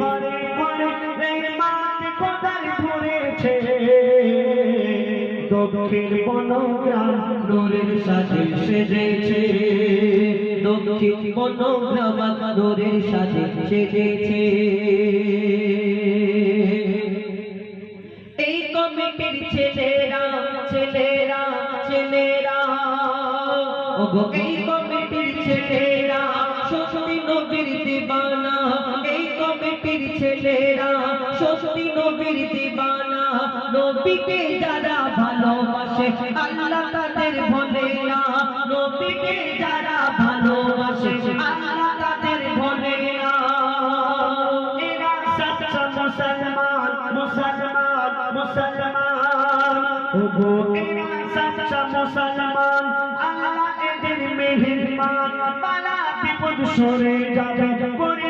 ঘরে ঘরে রহমত খোদার ধরেছে। দক্ষিণ বনগ্রাম নূরের সাজে সেজেছে। দক্ষিণ মনোগ্রাম নূরের সাজে সেজেছে। এই কমিটির ছেলেরা ছেলেরা ছেলেরা। এই কমিটির ছেলেরা কমিটির ছেলেরা, সত্যি নবীর দিবানা। নবীকে যারা ভালোবাসে, আল্লাহ তাদের ভোলে না নবীকে যারা ভালোবাসে, আল্লাহ তাদের ভোলে না এরা সচ্চা মুসলমান মুসলমান মুসলমান। ওগো, এরা সচ্চা মুসলমান। আল্লাহ এদের মেহেরবান। বালা বিপদ সরে যাবে নবীর